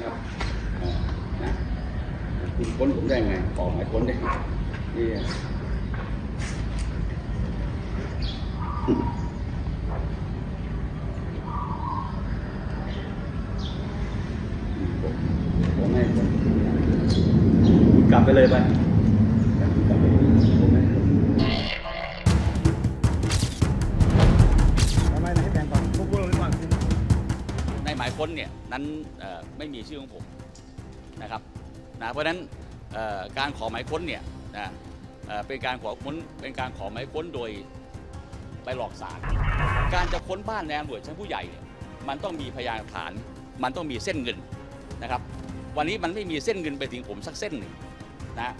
นะครับคุณค้นผมได้ไงออกหมายค้นได้นี่ผมให้ผมกลับไปเลยไป ค้นเนี่ยนั้นไม่มีชื่อของผมนะครับนะเพราะฉะนั้นการขอหมายค้นเนี่ยนะเป็นการขอค้นเป็นการขอหมายค้นโดยไปหลอกศาลการจะค้นบ้านในตำรวจชั้นผู้ใหญ่เนี่ยมันต้องมีพยานหลักฐาน มันต้องมีเส้นเงินนะครับ วันนี้มันไม่มีเส้นเงินไปถึงผมสักเส้นหนึ่งนะ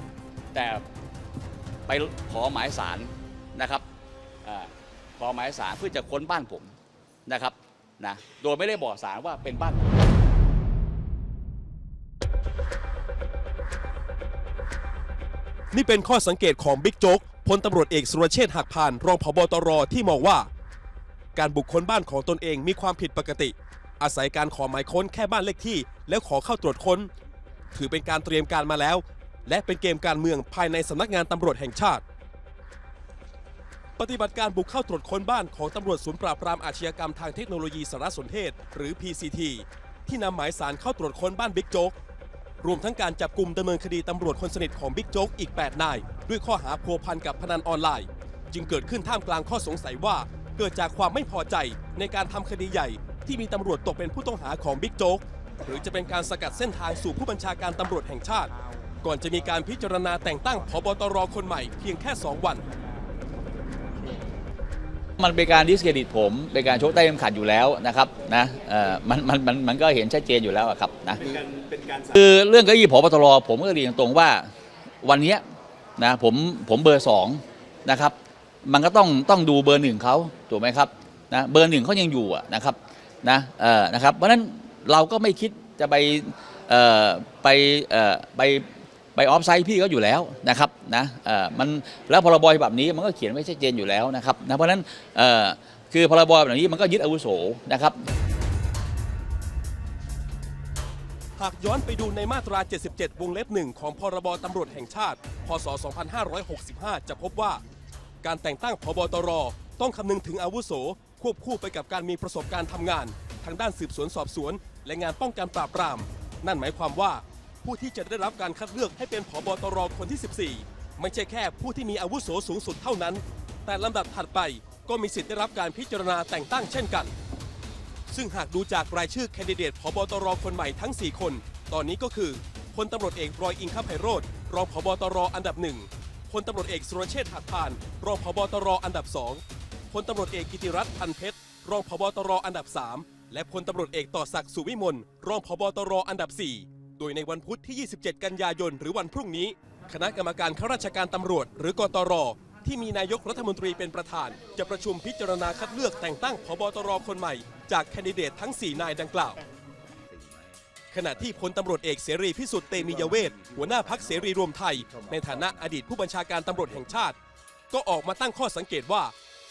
แต่ไปขอหมายสารนะครับอขอหมายสารเพื่อจะค้นบ้านผมนะครับ นะโดยไม่ได้บอกสารว่าเป็นบ้านนี่เป็นข้อสังเกตของบิ๊กโจ๊กพลตำรวจเอกสุรเชษฐ์หักพาน รองผบตรที่มองว่า การบุกค้นบ้านของตนเองมีความผิดปกติ อาศัยการขอหมายค้นแค่บ้านเลขที่ แล้วขอเข้าตรวจค้น ถือเป็นการเตรียมการมาแล้ว และเป็นเกมการเมืองภายในสำนักงานตำรวจแห่งชาติ ปฏิบัติการบุกเข้าตรวจค้นบ้านของตำรวจศูนย์ปราบปรามอาชญากรรมทางเทคโนโลยีสารสนเทศ หรือ PCT ที่นำหมายสารเข้าตรวจค้นบ้านบิ๊กโจ๊กรวมทั้งการจับกลุ่มดำเนินคดีตำรวจคนสนิทของบิ๊กโจ๊กอีก 8 นาย ด้วยข้อหาพัวพันกับพนันออนไลน์ จึงเกิดขึ้นท่ามกลางข้อสงสัยว่า เกิดจากความไม่พอใจในการทำคดีใหญ่ ที่มีตำรวจตกเป็นผู้ต้องหาของบิ๊กโจ๊กหรือจะเป็นการสกัดเส้นทางสู่ผู้บัญชาการตำรวจแห่งชาติ ก่อนจะมีการพิจารณาแต่งตั้งพบตรคนใหม่เพียงแค่ 2 วัน มันเป็นการดิสเครดิตผมเป็นการชกใต้เข็มขัดอยู่แล้วนะครับนะเอ่อมันมันมันมันก็เห็นชัดเจนอยู่แล้วอะครับนะคือเรื่องเก้าอี้ผบตรผมก็เรียนตรงๆว่าวันเนี้ยนะผมผมเบอร์สองนะครับมันก็ต้องต้องดูเบอร์หนึ่งเขาถูกไหมครับนะเบอร์หนึ่งเขายังอยู่อะนะครับนะเอ่อนะครับเพราะฉะนั้นเราก็ไม่คิดจะไปเอ่อไปเอ่อไป ไปออฟไซด์พี่ก็อยู่แล้วนะครับนะเออมันแล้วพรบฉบับนี้มันก็เขียนไว้ชัดเจนอยู่แล้วนะครับนะเพราะฉะนั้นเออคือพรบแบบนี้มันก็ยึดอาวุโสนะครับหากย้อนไปดูในมาตรา 77 วงเล็บหนึ่งของพรบตำรวจแห่งชาติ พศ 2565 จะพบว่า การแต่งตั้งพบตร ต้องคำนึงถึงอาวุโส ควบคู่ไปกับการมีประสบการณ์ทำงาน ทางด้านสืบสวนสอบสวน และงานป้องกันปราบปราม นั่นหมายความว่า ผู้ที่จะได้รับการคัดเลือกให้เป็นพบตรคนที่ 14 ไม่ใช่แค่ผู้ที่มีอาวุโสสูงสุดเท่านั้น แต่ลำดับถัดไปก็มีสิทธิ์ได้รับการพิจารณาแต่งตั้งเช่นกัน ซึ่งหากดูจากรายชื่อแคนดิเดตพบตรคนใหม่ทั้ง 4 คน ตอนนี้ก็คือพลตำรวจเอกรอยอิงคไพโรธรองพบตรอันดับหนึ่งพลตำรวจเอกสุรเชษฐ์หักพาน รองพบตรอันดับสองพลตำรวจเอกกิติรัตน์พันเพชรรองพบตรอันดับ 3 และพลตำรวจเอกต่อศักดิ์สุวิมลรองพบตรอันดับ 4 โดยในวันพุธที่ 27 กันยายน หรือวันพรุ่งนี้ คณะกรรมการข้าราชการตำรวจ หรือกตร ที่มีนายกรัฐมนตรีเป็นประธาน จะประชุมพิจารณาคัดเลือกแต่งตั้งพบตรคนใหม่ จากแคนดิเดตทั้ง 4 นายดังกล่าว ขณะที่พลตำรวจเอกเสรีพิสุทธิ์เตมียเวทหัวหน้าพักเสรีรวมไทย ในฐานะอดีตผู้บัญชาการตำรวจแห่งชาติ ก็ออกมาตั้งข้อสังเกตว่า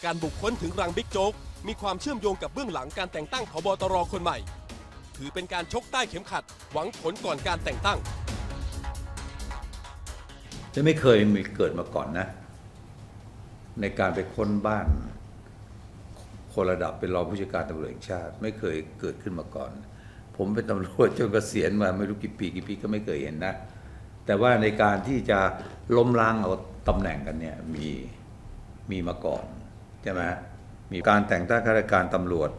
การบุกค้นถึงรังบิ๊กโจ๊กมีความเชื่อมโยงกับเบื้องหลังการแต่งตั้งพบตรคนใหม่ ถือเป็นการชกใต้เข็มขัด หวังผลก่อนการแต่งตั้ง จะไม่เคยมีเกิดมาก่อนนะ ในการไปค้นบ้าน คนระดับเป็นรองผู้จัดการตำรวจแห่งชาติ ไม่เคยเกิดขึ้นมาก่อน ผมเป็นตำรวจจนเกษียณมาไม่รู้กี่ปีกี่ปีก็ไม่เคยเห็นนะ แต่ว่าในการที่จะล้มล้างเอาตำแหน่งกันเนี่ยมีมีมาก่อนใช่ไหมมีการแต่งตั้งข้าราชการตำรวจ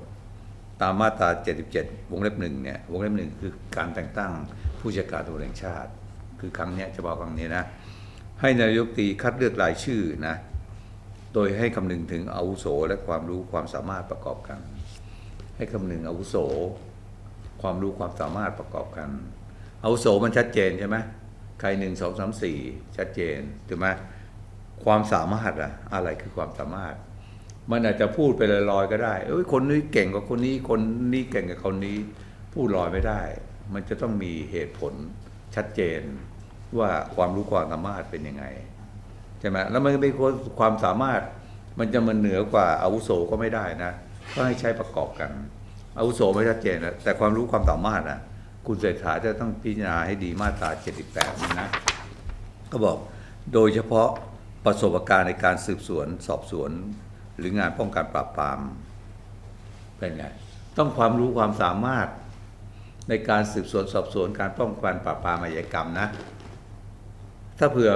ตามมาตรา 77 วงเล็บหนึ่งเนี่ยวงเล็บหนึ่งคือการแต่งตั้งผู้จัดการตำรวจแห่งชาติ คือครั้งเนี้ยเฉพาะครั้งนี้นะให้นายกตีคัดเลือกรายชื่อนะโดยให้คำนึงถึงอาวุโสและความรู้ความสามารถประกอบกัน ให้คำนึงอาวุโส ความรู้ความสามารถประกอบกันอาวุโสมันชัดเจนใช่ไหมใครหนึ่งสองสามสี่ชัดเจนถูกไหมความสามารถอะอะไรคือความสามารถ มันอาจจะพูดไปลอยๆก็ได้ เอ้ยคนนี้เก่งกว่าคนนี้คนนี้เก่งกว่าคนนี้ พูดลอยไม่ได้ มันจะต้องมีเหตุผลชัดเจนว่าความรู้ความสามารถเป็นยังไงใช่ไหมแล้วมันเป็นความสามารถมันจะมันเหนือกว่าอาวุโสก็ไม่ได้นะก็ให้ใช้ประกอบกันอาวุโสไม่ชัดเจนนะแต่ความรู้ความสามารถนะคุณเศรษฐาจะต้องพิจารณาให้ดีมาตรา 78นี่นะก็บอกโดยเฉพาะประสบการณ์ในการสืบสวนสอบสวน หรืองานป้องกันปราบปรามเป็นไงต้องความรู้ความสามารถในการสืบสวนสอบสวนการป้องกันปราบปรามอาชญากรรมนะ ถ้าเผื่อ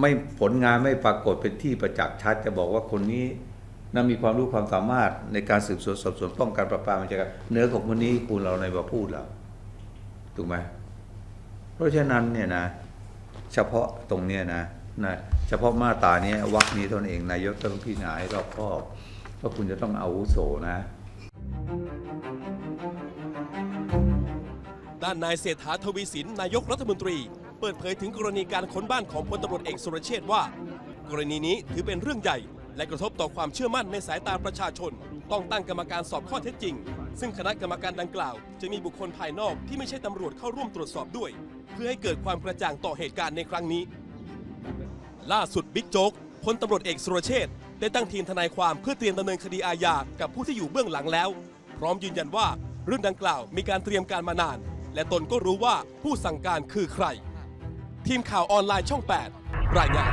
ไม่ผลงานไม่ปรากฏเป็นที่ประจักษ์ชัด จะบอกว่าคนนี้นะมีความรู้ความสามารถในการสืบสวนสอบสวนป้องกันปราบปรามอาชญากรรมเหนือของคนนี้คุณเราในมาพูดแล้วถูกไหมเพราะฉะนั้นเนี่ยนะ เฉพาะตรงเนี้ยนะ นะเฉพาะมาตรานี้วรรคนี้เท่านั้นเองนายกต้องพิจารณาให้รอบคอบว่าคุณจะต้องเอาอาวุโสนะด้านนายเศรษฐาทวีสินนายกรัฐมนตรี เปิดเผยถึงกรณีการค้นบ้านของพลตำรวจเอกสุรเชษฐ์ว่า กรณีนี้ถือเป็นเรื่องใหญ่ และกระทบต่อความเชื่อมั่นในสายตาประชาชน ต้องตั้งกรรมการสอบข้อเท็จจริง ซึ่งคณะกรรมการดังกล่าว จะมีบุคคลภายนอกที่ไม่ใช่ตำรวจเข้าร่วมตรวจสอบด้วย เพื่อให้เกิดความกระจ่างต่อเหตุการณ์ในครั้งนี้ ล่าสุดบิ๊กโจ๊กพลตำรวจเอกสุรเชษฐ์ได้ตั้งทีมทนายความเพื่อเตรียมดำเนินคดีอาญากับผู้ที่อยู่เบื้องหลังแล้ว พร้อมยืนยันว่าเรื่องดังกล่าวมีการเตรียมการมานาน และตนก็รู้ว่าผู้สั่งการคือใคร ทีมข่าวออนไลน์ช่อง 8 รายงาน